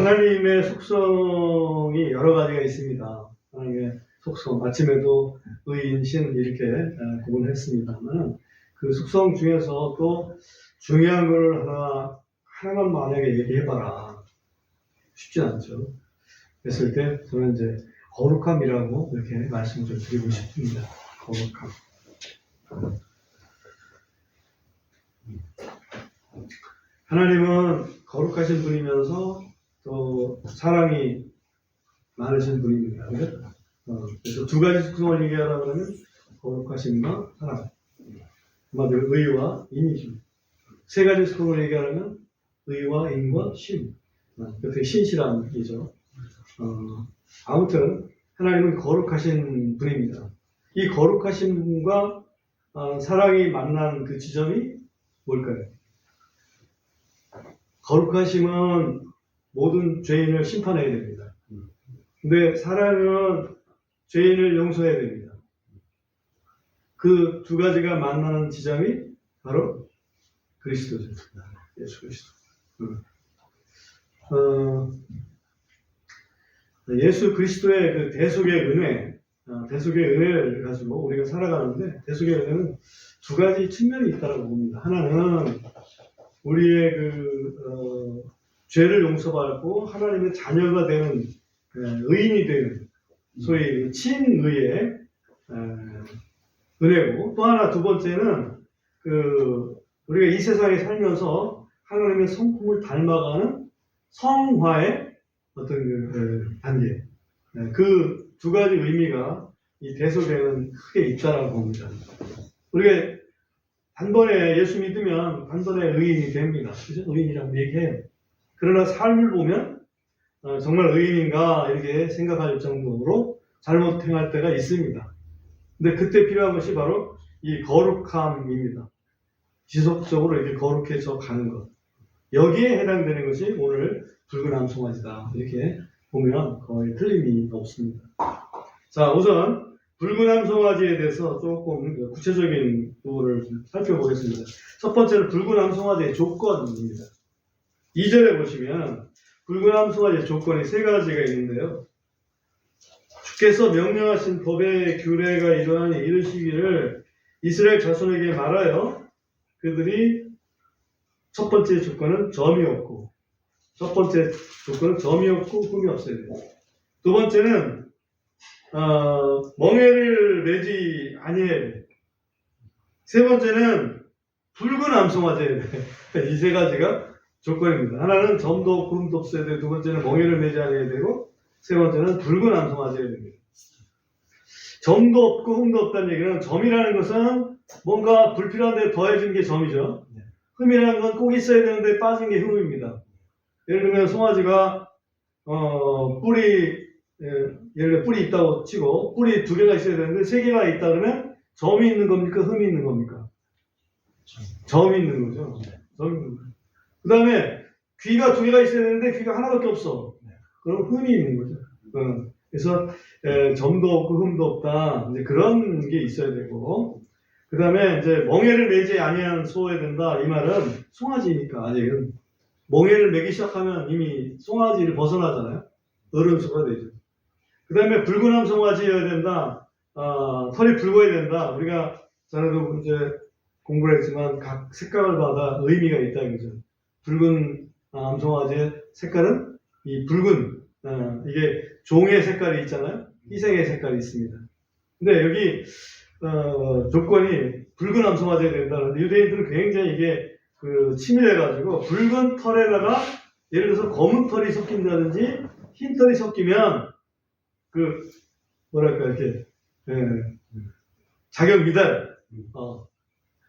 하나님의 속성이 여러 가지가 있습니다. 하나님의 속성, 아침에도 의인, 신 이렇게 어, 구분했습니다만 그 속성 중에서 또 중요한 걸 하나, 하나만 만약에 얘기해봐라. 쉽지 않죠. 그랬을 때 저는 이제 거룩함이라고 이렇게 말씀을 좀 드리고 싶습니다. 거룩함. 하나님은 거룩하신 분이면서 또 사랑이 많으신 분입니다. 그죠? 어, 그래서 두 가지 속성을 얘기하라 그러면 거룩하심과 사랑. 한마디로 의와 인이죠. 세 가지 속성을 얘기하려면 의와 인과 신. 어, 그게 신실함이죠. 어, 아무튼 하나님은 거룩하신 분입니다. 이 거룩하신 분과 어, 사랑이 만난 그 지점이 뭘까요? 거룩하심은 모든 죄인을 심판해야 됩니다. 근데 사랑은 죄인을 용서해야 됩니다. 그 두 가지가 만나는 지점이 바로 그리스도죠. 예수 그리스도. 음. 어, 예수 그리스도의 그 대속의 은혜, 어, 대속의 은혜를 가지고 우리가 살아가는데 대속의 은혜는 두 가지 측면이 있다고 봅니다. 하나는 우리의 그 어, 죄를 용서받고 하나님의 자녀가 되는 에, 의인이 되는 소위 친의의 에, 은혜고 또 하나 두 번째는 그 우리가 이 세상에 살면서 하나님의 성품을 닮아가는 성화의 어떤 그, 그 단계 그 두 가지 의미가 이 대속에는 크게 있다라고 봅니다. 우리가 단번에 예수 믿으면 단번에 의인이 됩니다. 그죠? 의인이라고 얘기해요. 그러나 삶을 보면 어, 정말 의인인가 이렇게 생각할 정도로 잘못 행할 때가 있습니다. 근데 그때 필요한 것이 바로 이 거룩함입니다. 지속적으로 이렇게 거룩해져 가는 것. 여기에 해당되는 것이 오늘 붉은 암송아지다. 이렇게 보면 거의 틀림이 없습니다. 자, 우선 붉은 암송아지에 대해서 조금 구체적인 부분을 좀 살펴보겠습니다. 첫 번째는 붉은 암송아지의 조건입니다. 2절에 보시면 붉은 암송아지의 조건이 세 가지가 있는데요. 주께서 명령하신 법의 규례가 이러하니 이르시기를 이스라엘 자손에게 말하여 그들이 첫 번째 조건은 점이 없고 첫 번째 조건은 점이 없고 흠이 없어야 돼요. 두 번째는 어, 멍해를 내지 아니해야 돼. 세 번째는 붉은 암송화제야 돼. 이세 가지가 조건입니다. 하나는 점도 없고 흠도 없어야 되고 두 번째는 멍해를 내지 않아야 되고 세 번째는 붉은 암송화제야 됩니다. 점도 없고 흠도 없다는 얘기는 점이라는 것은 뭔가 불필요한데 더해진 게 점이죠. 흠이라는 건 꼭 있어야 되는데 빠진 게 흠입니다. 예를 들면 송아지가 어, 뿔이 예, 예를 들어 뿔이 있다고 치고 뿔이 두 개가 있어야 되는데 세 개가 있다 그러면 점이 있는 겁니까? 흠이 있는 겁니까? 점이 있는 거죠. 점이 있는 거. 그 다음에 귀가 두 개가 있어야 되는데 귀가 하나밖에 없어. 그럼 흠이 있는 거죠. 어, 그래서 에, 점도 없고 흠도 없다. 이제 그런 게 있어야 되고 그 다음에 이제 멍해를 매지 아니한 소해야 된다. 이 말은 송아지니까 아직은 멍해를 매기 시작하면 이미 송아지를 벗어나잖아요. 어른 소가 되죠. 그 다음에 붉은함 송아지여야 된다. 아, 털이 붉어야 된다. 우리가 전에도 이제 공부를 했지만 각 색깔마다 의미가 있다 이거죠. 붉은 아, 암송아지의 색깔은 이 붉은 아, 이게 종의 색깔이 있잖아요. 희생의 색깔이 있습니다. 근데 여기 어, 조건이 붉은 암송아지가 된다는데 유대인들은 굉장히 이게 그 치밀해가지고 붉은 털에다가 예를 들어서 검은 털이 섞인다든지 흰 털이 섞이면 그 뭐랄까 이렇게 예, 자격 미달 어,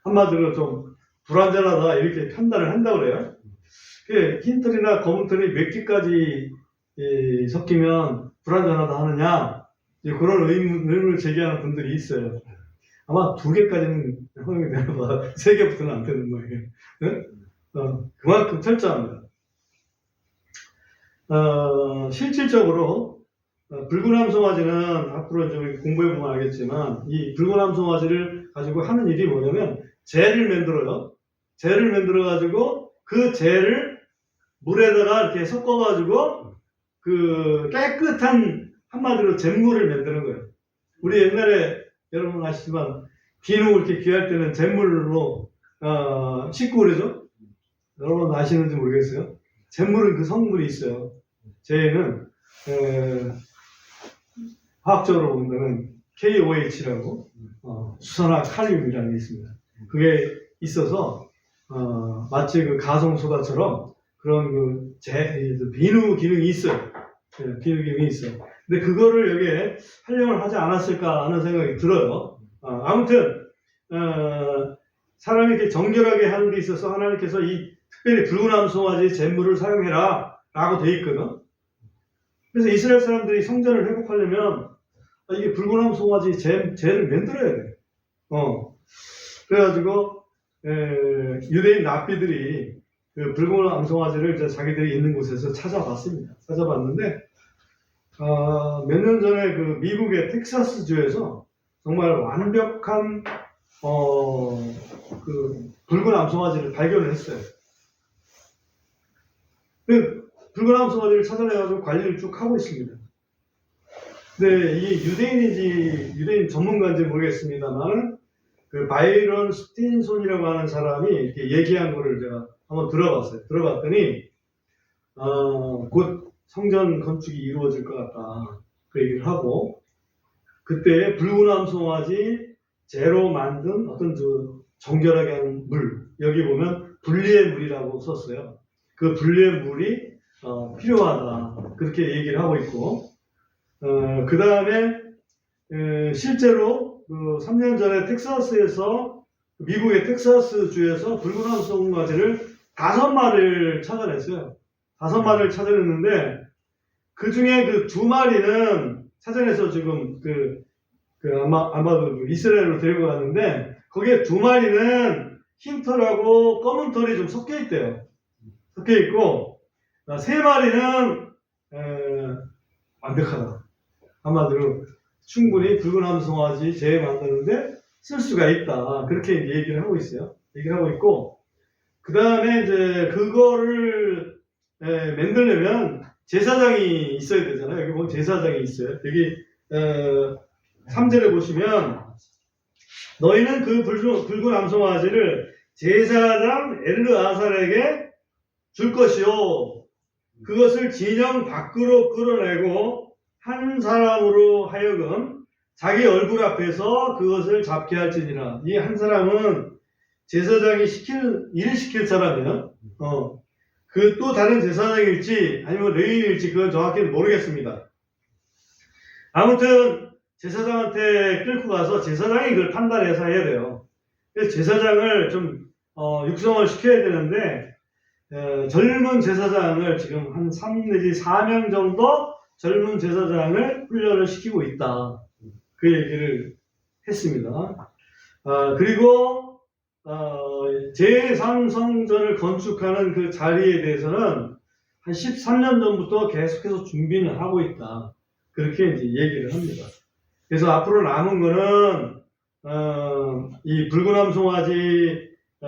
한마디로 좀 불안전하다 이렇게 판단을 한다고 그래요. 그흰 털이나 검은 털이 몇 개까지 예, 섞이면 불안전하다 하느냐 그런 의문을 제기하는 분들이 있어요. 아마 두 개까지는 허용이 되나 봐. 세 개부터는 안 되는 거예요. 네? 어, 그만큼 철저합니다. 어, 실질적으로 어, 붉은암 송아지는 앞으로 좀 공부해 보면 알겠지만 이 붉은암 송아지를 가지고 하는 일이 뭐냐면 재를 만들어요. 재를 만들어 가지고 그 재를 물에다가 이렇게 섞어가지고 그 깨끗한 한마디로 잿물을 만드는 거예요. 우리 옛날에 여러분 아시지만 비누 이렇게 귀할 때는 잿물로 어, 씻고 그러죠? 여러분 아시는지 모르겠어요. 잿물은 그 성분이 있어요. 에, 화학적으로 보면 KOH라고 어, 수산화 칼륨이라는 게 있습니다. 그게 있어서 어, 마치 그 가성소다처럼 그런 그 제, 그 비누 기능이 있어요. 예, 비누 기능이 있어요. 근데 그거를 여기에 활용을 하지 않았을까 하는 생각이 들어요. 어, 아무튼 어, 사람이 이렇게 정결하게 하는 데 있어서 하나님께서 이 특별히 붉은 암송아지 잿물을 사용해라 라고 돼 있거든. 그래서 이스라엘 사람들이 성전을 회복하려면 아, 이게 붉은 암송아지 재, 재를 만들어야 돼. 어. 그래가지고 에, 유대인 랍비들이 그 붉은 암송아지를 이제 자기들이 있는 곳에서 찾아봤습니다. 찾아봤는데 어, 몇년 전에 그 미국의 텍사스 주에서 정말 완벽한 어, 그 붉은 암송아지를 발견을 했어요. 그 붉은 암송아지를 찾아내가지고 관리를 쭉 하고 있습니다. 근데 이 유대인인지 유대인 전문가인지 모르겠습니다만 그 바이런 스틴손이라고 하는 사람이 이렇게 얘기한 거를 제가 한번 들어봤어요. 들어봤더니 어, 곧 성전 건축이 이루어질 것 같다. 그 얘기를 하고 그때 붉은 암송아지 재로 만든 어떤 저 정결하게 하는 물 여기 보면 분리의 물이라고 썼어요. 그 분리의 물이 어, 필요하다 그렇게 얘기를 하고 있고 그 다음에 실제로 그 3년 전에 텍사스에서 미국의 텍사스 주에서 붉은 암송아지를 다섯 마리를 찾아냈어요. 다섯 마리를 찾아냈는데 그 중에 그 두 마리는 찾아내서 지금 그, 그 아마 아마도 그 이스라엘로 데리고 갔는데 거기에 두 마리는 흰 털하고 검은 털이 좀 섞여 있대요. 섞여 있고 아, 세 마리는 에, 완벽하다. 한마디로 충분히 붉은 함송아지 재 만드는데 쓸 수가 있다. 그렇게 얘기를 하고 있어요. 얘기를 하고 있고 그 다음에 이제 그거를 에, 만들려면 제사장이 있어야 되잖아요. 여기 보면 제사장이 있어요. 여기 어, 3절에 보시면 너희는 그 붉은, 붉은 암송아지를 제사장 엘르아살에게 줄 것이요. 그것을 진영 밖으로 끌어내고 한 사람으로 하여금 자기 얼굴 앞에서 그것을 잡게 할지니라. 이 한 사람은 제사장이 시킬, 일을 시킬 사람이에요. 어. 그 또 다른 제사장일지 아니면 레인일지 그건 정확히 모르겠습니다. 아무튼 제사장한테 끌고 가서 제사장이 그걸 판단해서 해야 돼요. 그래서 제사장을 좀 어, 육성을 시켜야 되는데 어, 젊은 제사장을 지금 한 3 내지 4명 정도 젊은 제사장을 훈련을 시키고 있다. 그 얘기를 했습니다. 어, 그리고 어, 제3성전을 건축하는 그 자리에 대해서는 한 13년 전부터 계속해서 준비는 하고 있다. 그렇게 이제 얘기를 합니다. 그래서 앞으로 남은 거는 어, 이 붉은 송아지 어,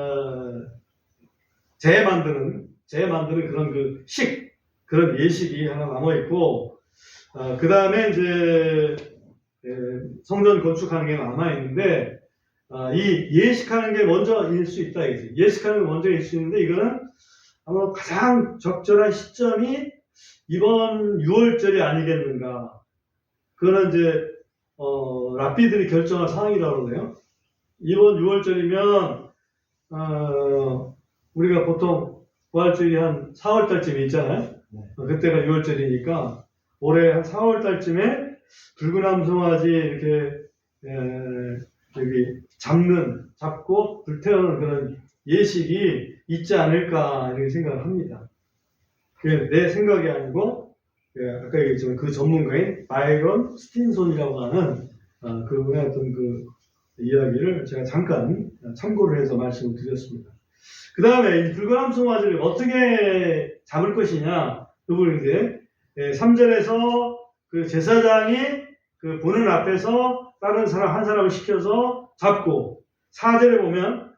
재 만드는 재 만드는 그런 그 식 그런 예식이 하나 남아 있고 어, 그 다음에 이제 에, 성전 건축하는 게 남아 있는데 아, 이 예식하는 게 먼저일 수 있다 이지 예식하는 게 먼저일 수 있는데 이거는 아마 가장 적절한 시점이 이번 6월절이 아니겠는가 그거는 이제 어, 랍비들이 결정할 사항이라고 그러네요. 이번 6월절이면 어, 우리가 보통 부활절이 한 4월달쯤에 있잖아요. 네. 어, 그때가 6월절이니까 올해 한 4월달쯤에 붉은 암송아지 이렇게 에, 여기 잡는 잡고 불태우는 그런 예식이 있지 않을까 이렇게 생각을 합니다. 내 생각이 아니고 예, 아까 얘기했지만 그 전문가인 바이런 스틴손이라고 하는 어, 그분의 어떤 그 이야기를 제가 잠깐 참고를 해서 말씀을 드렸습니다. 그 다음에 암송아지를 어떻게 잡을 것이냐 그 부분인데 3절에서 그 제사장이 그 보는 앞에서 다른 사람 한 사람을 시켜서 잡고 4절에 보면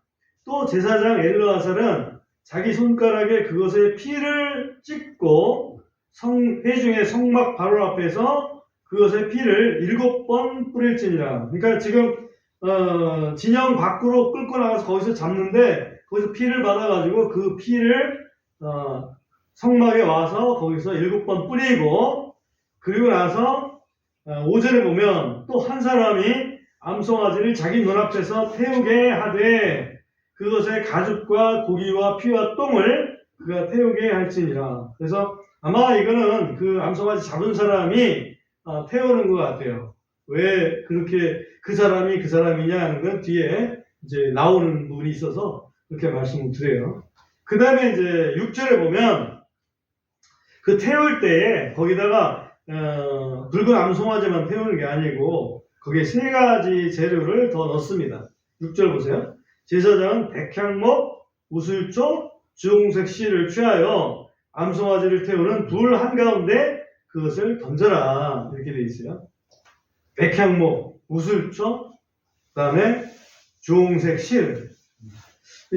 또 제사장 엘르아살은 자기 손가락에 그것의 피를 찍고 성, 회중의 성막 바로 앞에서 그것의 피를 일곱 번 뿌릴지니라. 그러니까 지금 어, 진영 밖으로 끌고 나가서 거기서 잡는데 거기서 피를 받아가지고 그 피를 어, 성막에 와서 거기서 일곱 번 뿌리고 그리고 나서 어, 5절에 보면 또 한 사람이 암송아지를 자기 눈앞에서 태우게 하되 그것의 가죽과 고기와 피와 똥을 그가 태우게 할지니라. 그래서 아마 이거는 그 암송아지 잡은 사람이 어, 태우는 것 같아요. 왜 그렇게 그 사람이 그 사람이냐 하는 건 뒤에 이제 나오는 부분이 있어서 그렇게 말씀을 드려요. 그 다음에 이제 6절에 보면 그 태울 때에 거기다가 어, 붉은 암송아지만 태우는 게 아니고 거기에 세 가지 재료를 더 넣습니다. 6절 보세요. 제사장은 백향목, 우슬초, 주홍색 실을 취하여 암송아지를 태우는 불 한가운데 그것을 던져라. 이렇게 돼 있어요. 백향목, 우슬초, 그 다음에 주홍색 실.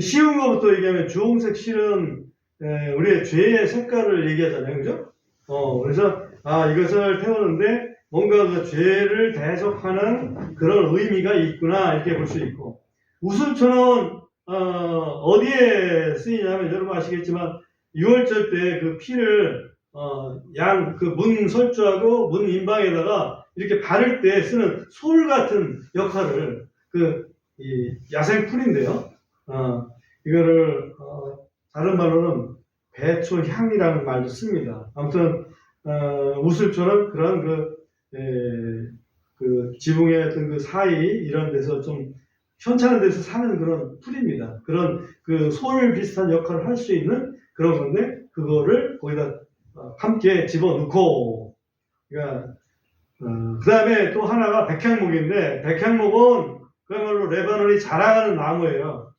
쉬운 것부터 얘기하면 주홍색 실은 에, 우리의 죄의 색깔을 얘기하잖아요. 그죠? 어, 그래서, 아, 이것을 태우는데 뭔가 그 죄를 대속하는 그런 의미가 있구나. 이렇게 볼 수 있고. 우슬초는, 어, 디에 쓰이냐면 여러분 아시겠지만 6월절 때 그 피를, 어, 양, 그 문 설주하고 문 인방에다가 이렇게 바를 때 쓰는 솔 같은 역할을 그, 이 야생 풀인데요. 어, 이거를, 어, 다른 말로는 배초 향이라는 말도 씁니다. 아무튼, 어, 우슬초는 그런 그, 에, 그 지붕의 어떤 그 사이 이런 데서 좀 현찮은 데서 사는 그런 풀입니다. 그런 그 솔 비슷한 역할을 할 수 있는 그런 건데, 그거를 거기다 어, 함께 집어넣고, 그러니까, 그 다음에 또 하나가 백향목인데, 백향목은 그야말로 레바논이 자라가는 나무예요.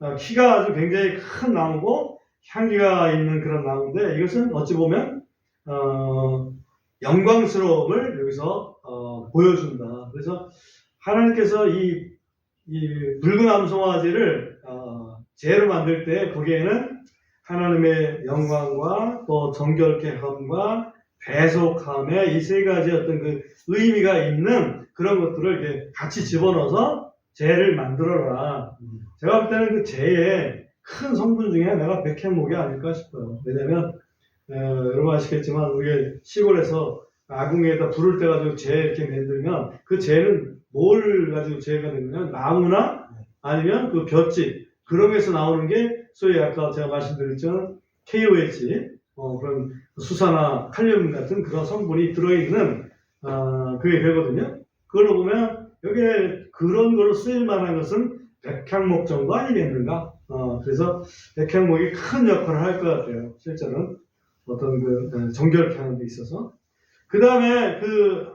어, 키가 아주 굉장히 큰 나무고 향기가 있는 그런 나무인데 이것은 어찌 보면 어, 영광스러움을 여기서 어, 보여준다. 그래서 하나님께서 이, 이 붉은 암송아지를 어, 재로 만들 때 거기에는 하나님의 영광과 또 정결케 함과 배속함의 이 세 가지 어떤 그 의미가 있는 그런 것들을 이렇게 같이 집어넣어서 재를 만들어라. 제가 볼 때는 그 재의 큰 성분 중에 하나가 백향목이 아닐까 싶어요. 왜냐면, 어, 여러분 아시겠지만, 우리 시골에서 아궁이에다 불을 떼가지고 재 이렇게 만들면, 그 재는 뭘 가지고 재가 되냐면, 나무나 아니면 그 볏짚, 그런 게서 나오는 게, 소위 아까 제가 말씀드렸죠. KOH, 어, 그런 수사나 칼륨 같은 그런 성분이 들어있는, 어, 그게 되거든요. 그걸로 보면, 여기에 그런 걸로 쓰일 만한 것은 백향목 정도 아니겠는가? 어, 그래서 백향목이 큰 역할을 할 것 같아요. 실제는 어떤 그 어, 정결케 하는 데 있어서. 그 다음에 그,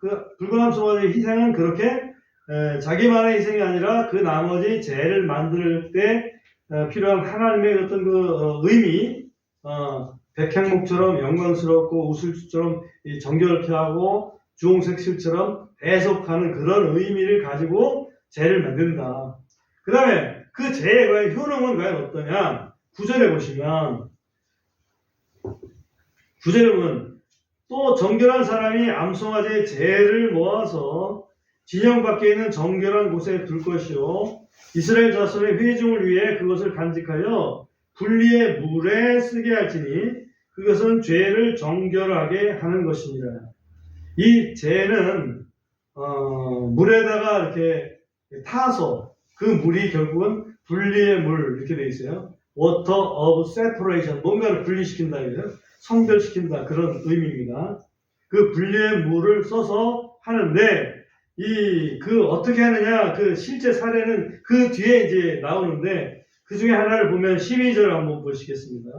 그 붉은 소원의 희생은 그렇게 에, 자기만의 희생이 아니라 그 나머지 재를 만들 때 어, 필요한 하나님의 어떤 그 어, 의미, 어, 백향목처럼 영광스럽고 우슬처럼 이 정결케 하고 주홍색 실처럼 해석하는 그런 의미를 가지고 재를 만든다. 그 다음에 그 과연 효능은 과연 어떠냐? 구절에 보시면 보면 또 정결한 사람이 암송아지의 재를 모아서 진영 밖에 있는 정결한 곳에 둘 것이요 이스라엘 자손의 회중을 위해 그것을 간직하여 분리의 물에 쓰게 할지니 그것은 죄를 정결하게 하는 것이니라. 이 재는 어, 물에다가 이렇게 타서 그 물이 결국은 분리의 물 이렇게 돼 있어요. Water of separation 뭔가를 분리시킨다 이거요. 성별시킨다 그런 의미입니다. 그 분리의 물을 써서 하는데 이 그 어떻게 하느냐 그 실제 사례는 그 뒤에 이제 나오는데 그 중에 하나를 보면 12절 한번 보시겠습니다.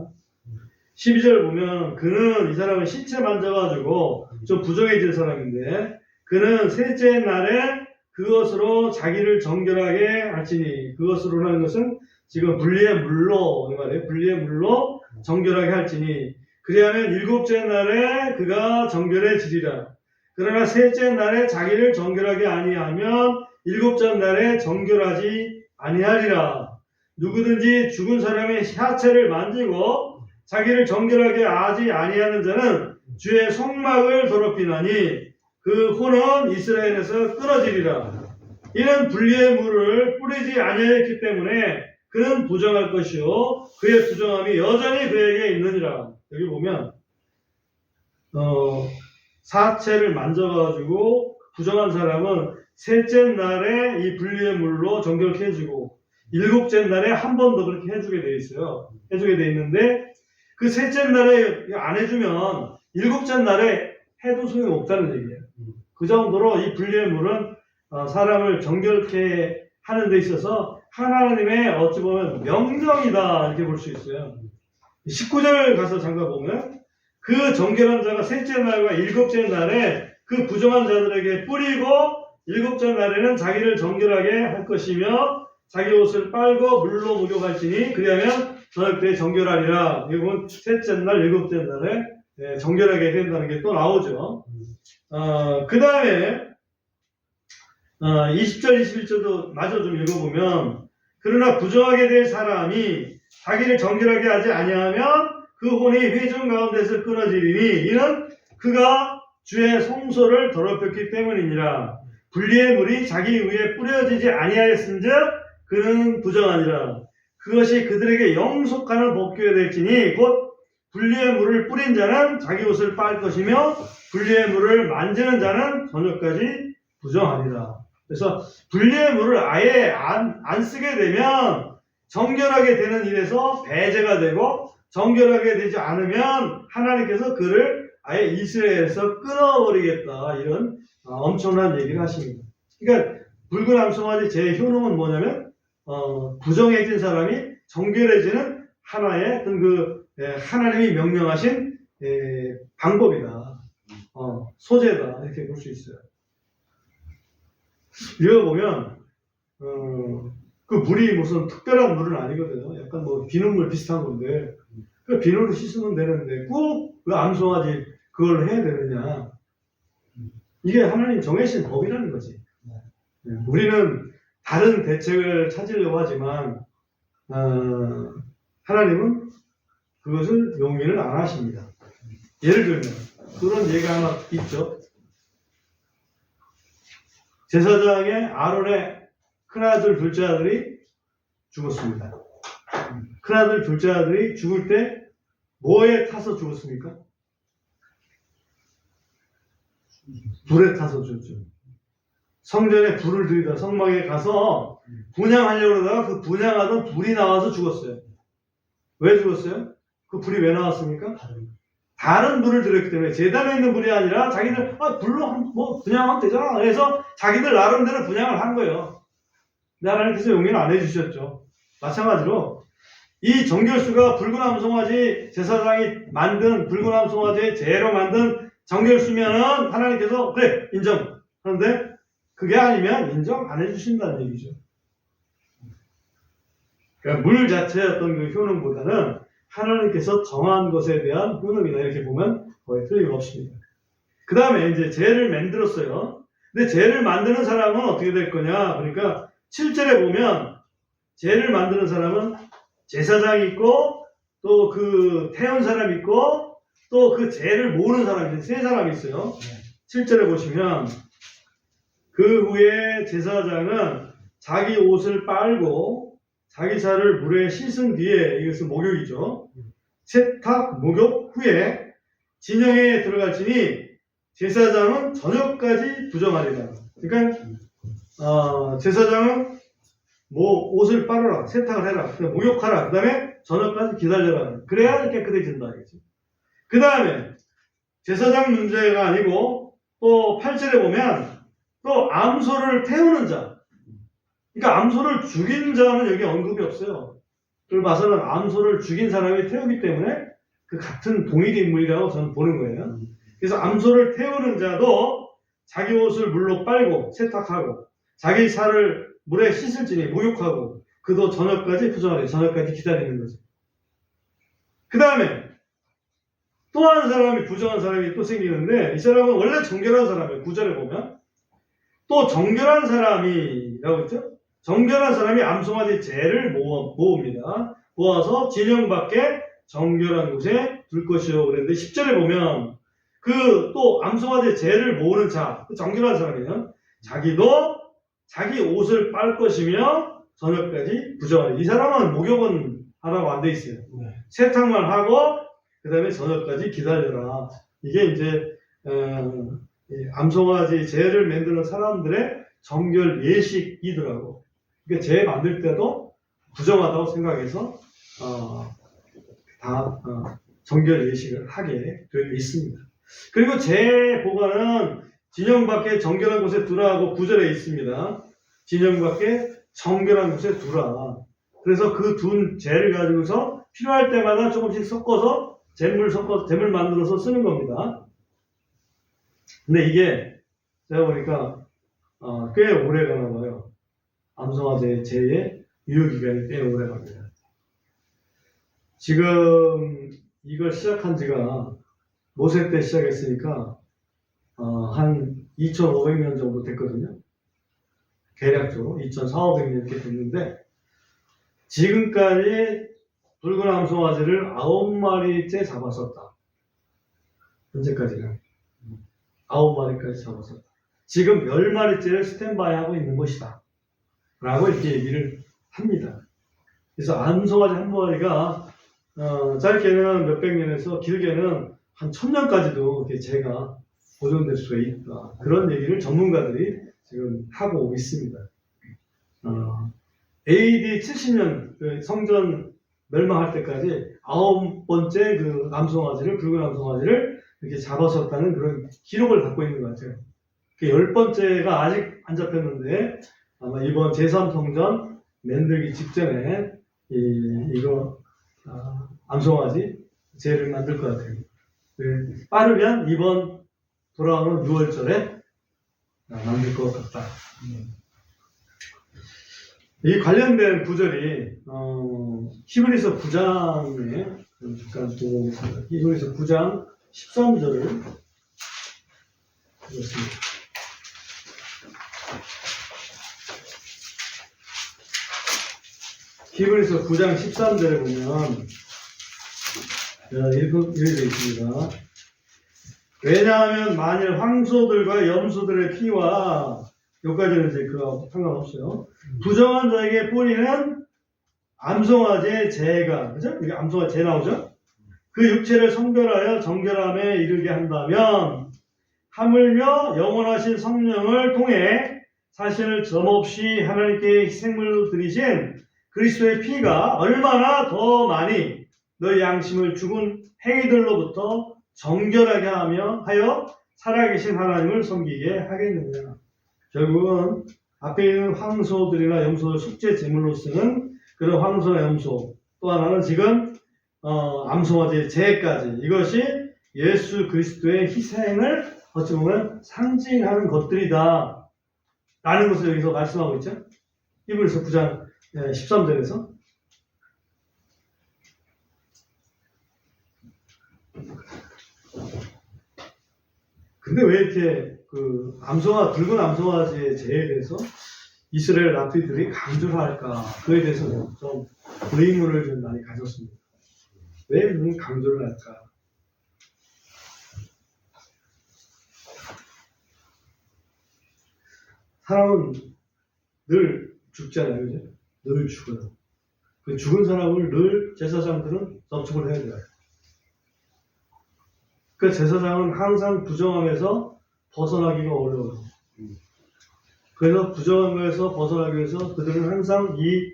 12절 보면 그는 이 사람은 신체 만져가지고 좀 부정해질 사람인데 그는 셋째 날에 그것으로 자기를 정결하게 할지니 그것으로라는 것은 지금 분리의 물로 이 말이에요. 분리의 물로 정결하게 할지니 그리하면 일곱째 날에 그가 정결해지리라. 그러나 셋째 날에 자기를 정결하게 아니하면 일곱째 날에 정결하지 아니하리라. 누구든지 죽은 사람의 하체를 만지고 자기를 정결하게 하지 아니하는 자는 주의 성막을 더럽히나니 그 혼은 이스라엘에서 끊어지리라. 이는 분리의 물을 뿌리지 아니하였기 때문에 그는 부정할 것이요 그의 부정함이 여전히 그에게 있느니라. 여기 보면 어, 사체를 만져가지고 부정한 사람은 셋째 날에 이 분리의 물로 정결케 해주고 일곱째 날에 한 번 더 그렇게 해주게 돼 있어요. 해주게 돼 있는데 그 셋째 날에 안 해주면 일곱째 날에 해도 소용이 없다는 얘기예요. 그 정도로 이 분리의 물은 어, 사람을 정결케 하는 데 있어서 하나님의 어찌 보면 명령이다 이렇게 볼 수 있어요. 19절 가서 잠깐 보면 그 정결한 자가 셋째 날과 일곱째 날에 그 부정한 자들에게 뿌리고 일곱째 날에는 자기를 정결하게 할 것이며 자기 옷을 빨고 물로 목욕할지니 그리하면 저녁 때 정결하리라. 이건 셋째 날, 일곱째 날에 예, 정결하게 된다는 게 또 나오죠. 어, 그 다음에 어, 20절, 21절도 마저 좀 읽어보면 그러나 부정하게 될 사람이 자기를 정결하게 하지 아니하면 그 혼이 회중 가운데서 끊어지리니 이는 그가 주의 성소를 더럽혔기 때문이니라. 분리의 물이 자기 위에 뿌려지지 아니하였은즉 그는 부정하니라. 그것이 그들에게 영속하는 복교가 될지니 곧 분리의 물을 뿌린 자는 자기 옷을 빨 것이며 분리의 물을 만지는 자는 저녁까지 부정하리라 그래서 분리의 물을 아예 안, 안 쓰게 되면 정결하게 되는 일에서 배제가 되고 정결하게 되지 않으면 하나님께서 그를 아예 이스라엘에서 끊어버리겠다 이런 어, 엄청난 얘기를 하십니다. 그러니까 붉은 암송아지 제 효능은 뭐냐면 어, 부정해진 사람이 정결해지는 하나의 어떤 그 예, 하나님이 명령하신 예, 방법이다. 어, 소재다 이렇게 볼 수 있어요. 읽어보면 어, 그 물이 무슨 특별한 물은 아니거든요. 약간 뭐 비눗물 비슷한 건데 그 비누로 씻으면 되는데 꼭 그 암송아지 그걸 해야 되느냐? 이게 하나님 정해진 법이라는 거지. 네, 우리는 다른 대책을 찾으려고 하지만 어, 하나님은 그것을 용인을 안 하십니다. 예를 들면 그런 예가 하나 있죠. 제사장의 아론의 큰아들 둘째 아들이 죽었습니다. 큰아들 둘째 아들이 죽을 때 뭐에 타서 죽었습니까? 불에 타서 죽었죠. 성전에 불을 들이다 성막에 가서 분양하려고 그러다가 그 분양하던 불이 나와서 죽었어요. 왜 죽었어요? 그 불이 왜 나왔습니까? 다른 불을 들였기 때문에 재단에 있는 불이 아니라 자기들 아 불로 한- 뭐 분양하면 되잖아. 그래서 자기들 나름대로 분양을 한 거예요. 근데 하나님께서 용인을 안 해주셨죠. 마찬가지로 이 정결수가 붉은 암 송아지 제사장이 만든 붉은 암 송아지의 재로 만든 정결수면은 하나님께서 그래 인정. 그런데 그게 아니면 인정 안 해주신다는 얘기죠. 그러니까 물 자체의 어떤 그 효능보다는 하나님께서 정한 것에 대한 효능이다 이렇게 보면 거의 틀림없습니다. 그 다음에 이제 죄를 만들었어요. 근데 죄를 만드는 사람은 어떻게 될 거냐? 그러니까 7절에 보면 죄를 만드는 사람은 제사장이 있고 또 그 태운 사람이 있고 또 그 죄를 모으는 사람이. 세 사람이 있어요. 7절에 보시면 그 후에 제사장은 자기 옷을 빨고 자기 살을 물에 씻은 뒤에 이것은 목욕이죠. 세탁 목욕 후에 진영에 들어갈지니 제사장은 저녁까지 부정하리라. 그러니까 어, 제사장은 뭐 옷을 빨아라, 세탁을 해라, 목욕하라, 그 다음에 저녁까지 기다려라. 그래야 깨끗해진다. 그 다음에 제사장 문제가 아니고 또 8절에 보면 또 암소를 태우는 자. 그러니까 암소를 죽인 자는 여기 언급이 없어요. 그걸 봐서는 암소를 죽인 사람이 태우기 때문에 그 같은 동일 인물이라고 저는 보는 거예요. 그래서 암소를 태우는 자도 자기 옷을 물로 빨고 세탁하고 자기 살을 물에 씻을지니 목욕하고 그도 저녁까지 부정하래 저녁까지 기다리는 거죠. 그 다음에 또 한 사람이 부정한 사람이 또 생기는데 이 사람은 원래 정결한 사람이에요. 구절에 보면 또 정결한 사람이라고 했죠. 정결한 사람이 암송아지 재를 모아, 모읍니다. 모아서 진영 밖에 정결한 곳에 둘 것이요. 그랬는데 10절에 보면 그 또 암송아지 재를 모으는 자, 그 정결한 사람이에요. 자기도 자기 옷을 빨 것이며 저녁까지 부정하리. 이 사람은 목욕은 하라고 안 돼 있어요. 네. 세탁만 하고 그 다음에 저녁까지 기다려라. 이게 이제 어, 이 암송아지 재를 만드는 사람들의 정결 예식이더라고. 그러니까 재 만들 때도 부정하다고 생각해서 어, 다 어, 정결 예식을 하게 되어 있습니다. 그리고 재 보관은 진영 밖에 정결한 곳에 두라 하고 구절에 있습니다. 진영 밖에 정결한 곳에 두라. 그래서 그 둔 재를 가지고서 필요할 때마다 조금씩 섞어서 잼물 섞어서 잼을 만들어서 쓰는 겁니다. 근데 이게 제가 보니까 어, 꽤 오래 가나 봐요. 암송화제 제의 유효기간이 꽤 오래 갑니다. 지금 이걸 시작한 지가 모세 때 시작했으니까 어, 한 2,500년 정도 됐거든요. 대략적으로 2,400년 이렇게 됐는데 지금까지 붉은 암송아지를 아홉 마리째 잡았었다. 현재까지는 아홉 마리까지 잡았었다. 지금 열 마리째를 스탠바이 하고 있는 것이다. 라고 이렇게 얘기를 합니다. 그래서 암송아지 한 마리가 어, 짧게는 몇백 년에서 길게는 한 천년까지도 재가 보존될 수 있다. 그런 얘기를 전문가들이 지금 하고 있습니다. 어, AD 70년 그 성전 멸망할 때까지 아홉 번째 그 암송아지를 붉은 암송아지를 이렇게 잡았었다는 그런 기록을 갖고 있는 것 같아요. 그 열 번째가 아직 안 잡혔는데 아마 이번 제3성전 만들기 직전에 이, 이거 아, 암송아지 제를 만들 것 같아요. 그 빠르면 이번 돌아오는 6월절에 만들 것 같다. 이 관련된 구절이 어, 히브리서 9장에 잠깐 보고 오겠습니다. 히브리서 9장 13절을 읽었습니다. 히브리서 9장 13절에 보면 되어 있습니다. 왜냐하면 만일 황소들과 염소들의 피와 여기까지는 이제 그거 상관없어요. 부정한 자에게 뿌리는 암송아지의 재가 그죠? 이게 암송아지 재 나오죠? 그 육체를 성별하여 정결함에 이르게 한다면 하물며 영원하신 성령을 통해 자신을 점없이 하나님께 희생물로 드리신 그리스도의 피가 얼마나 더 많이 너희 양심을 죽은 행위들로부터 정결하게 하며 하여 살아계신 하나님을 섬기게 하겠느냐. 결국은 앞에 있는 황소들이나 염소를 숙제 제물로 쓰는 그런 황소나 염소 또 하나는 지금 어, 암송아지 제까지. 이것이 예수 그리스도의 희생을 어찌 보면 상징하는 것들이다. 라는 것을 여기서 말씀하고 있죠. 히브리서 9장 13절에서 근데 왜 이렇게 그 암송아 붉은 암송아지의 재에 대해서 이스라엘 라피들이 강조를 할까 그에 대해서 좀 의문을 좀 많이 가졌습니다. 왜 이런 강조를 할까? 사람은 늘 죽잖아요, 그죠? 늘 죽어요. 그 죽은 사람을 늘 제사장들은 접촉을 해야 돼요. 그 제사장은 항상 부정함에서 벗어나기가 어려워요. 그래서 부정함에서 벗어나기 위해서 그들은 항상 이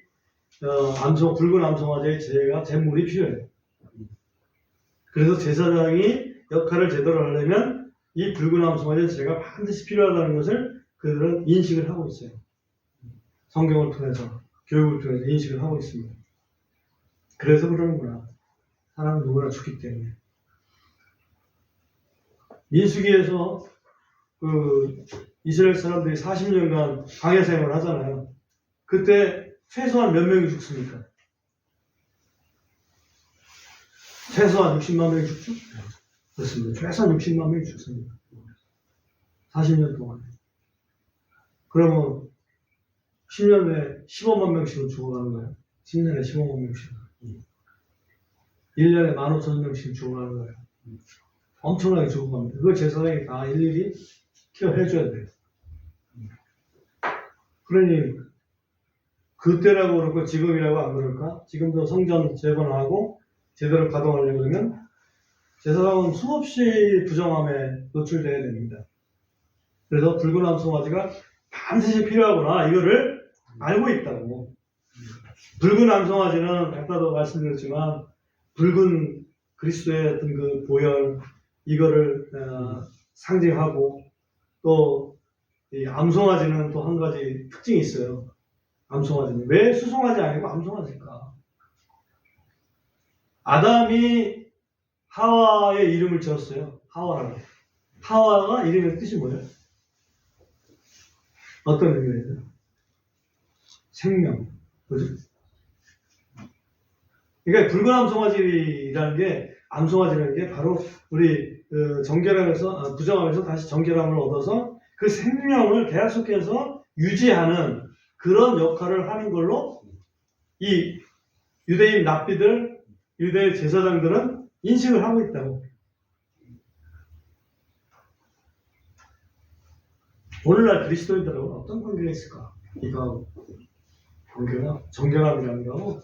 어, 암송 붉은 암송아지의 제가 제물이 필요해요. 그래서 제사장이 역할을 제대로 하려면 이 붉은 암송아지의 제가 반드시 필요하다는 것을 그들은 인식을 하고 있어요. 성경을 통해서 교육을 통해서 인식을 하고 있습니다. 그래서 그러는구나. 사람은 누구나 죽기 때문에. 민수기에서 그 이스라엘 사람들이 40년간 광야 생활을 하잖아요. 그때 최소한 몇 명이 죽습니까? 최소한 60만 명이 죽죠? 그렇습니다. 최소한 60만 명이 죽습니다. 40년 동안. 그러면 10년에 15만 명씩은 죽어가는 거예요. 10년에 15만 명씩. 1년에 15,000 명씩 죽어가는 거예요. 엄청나게 죽어갑니다. 그걸 제사장이 다 일일이 케어해줘야 돼요. 그러니 그때라고 그렇고 지금이라고 안 그럴까? 지금도 성전 재건하고 제대로 가동하려고 그러면 제사장은 수없이 부정함에 노출돼야 됩니다. 그래서 붉은 암송아지가 반드시 필요하구나 이거를 알고 있다고. 붉은 암송아지는 아까도 말씀드렸지만 붉은 그리스도의 어떤 그 보혈 이거를 어, 상징하고 또이 암송아지는 또 한 가지 특징이 있어요. 암송아지는 왜 수송아지 아니고 암송아지일까? 아담이 하와의 이름을 지었어요. 하와라고. 하와가 이름의 뜻이 뭐예요? 어떤 의미가 있어요? 생명. 그죠? 그러니까 붉은 암송아지라는 게, 암송아지라는 게 바로 우리 그 정결함에서, 아, 부정함에서 다시 정결함을 얻어서 그 생명을 계속해서 유지하는 그런 역할을 하는 걸로 이 유대인 납비들, 유대 제사장들은 인식을 하고 있다고. 오늘날 그리스도인들하고는 어떤 관계가 있을까? 이거 관계가 정결함이라는 거하고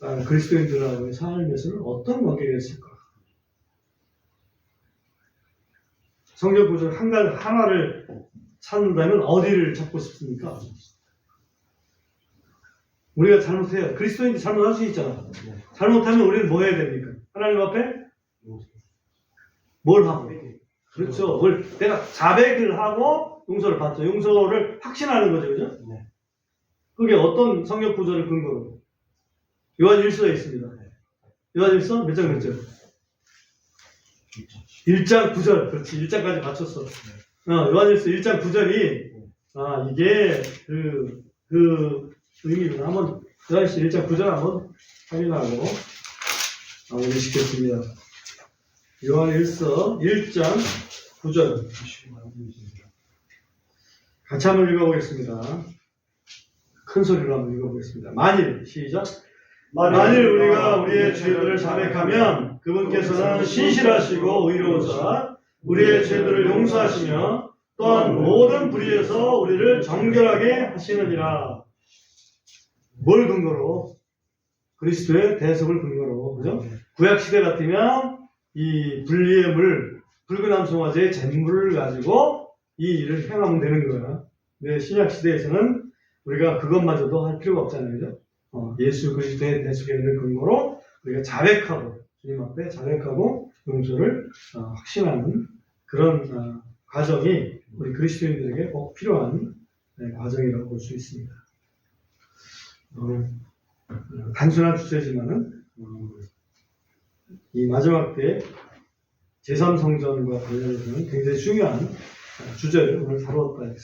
아, 그리스도인들하고의 삶에서는 어떤 관계가 있을까? 성경 구절 한 가지 하나를 찾는다면 어디를 찾고 싶습니까? 우리가 잘못해요. 그리스도인들 잘못할 수 있잖아. 잘못하면 우리는 뭐 해야 됩니까? 하나님 앞에 뭘 하고? 그렇죠. 뭘 내가 자백을 하고 용서를 받죠. 용서를 확신하는 거죠, 그죠? 네. 그게 어떤 성경 구절을 근거로? 요한 1서에 있습니다. 요한 1서 몇 장 몇 절? 1장 9절. 그렇지. 1장까지 맞췄어. 어, 요한 1서 1장 9절이 아, 이게 그, 그 의미구나. 한번 요한 1장 9절 한번 확인하고 마무리시켰습니다. 요한 1서 1장 9절. 같이 한번 읽어보겠습니다. 큰 소리로 한번 읽어보겠습니다. 만일, 시작. 만일 우리가 우리의 죄들을 자백하면 그분께서는 신실하시고 의로우사 우리의 죄들을 용서하시며 또한 모든 불의에서 우리를 정결하게 하시느니라. 뭘 근거로? 그리스도의 대속을 근거로. 그죠? 구약 시대 같으면 이 분리의 물, 붉은 암송아지의 잿물을 가지고 이 일을 행하면 되는 거야. 근데 신약 시대에서는 우리가 그것마저도 할 필요가 없잖아요. 그죠? 어, 예수 그리스도의 대속의 은을 근거로 우리가 자백하고 주님 앞에 자백하고 용서를 어, 확신하는 그런 어, 과정이 우리 그리스도인들에게 꼭 필요한 네, 과정이라고 볼 수 있습니다. 어, 어, 단순한 주제지만은 어, 이 마지막 때 제3성전과 관련해서는 굉장히 중요한 어, 주제를 오늘 다루었다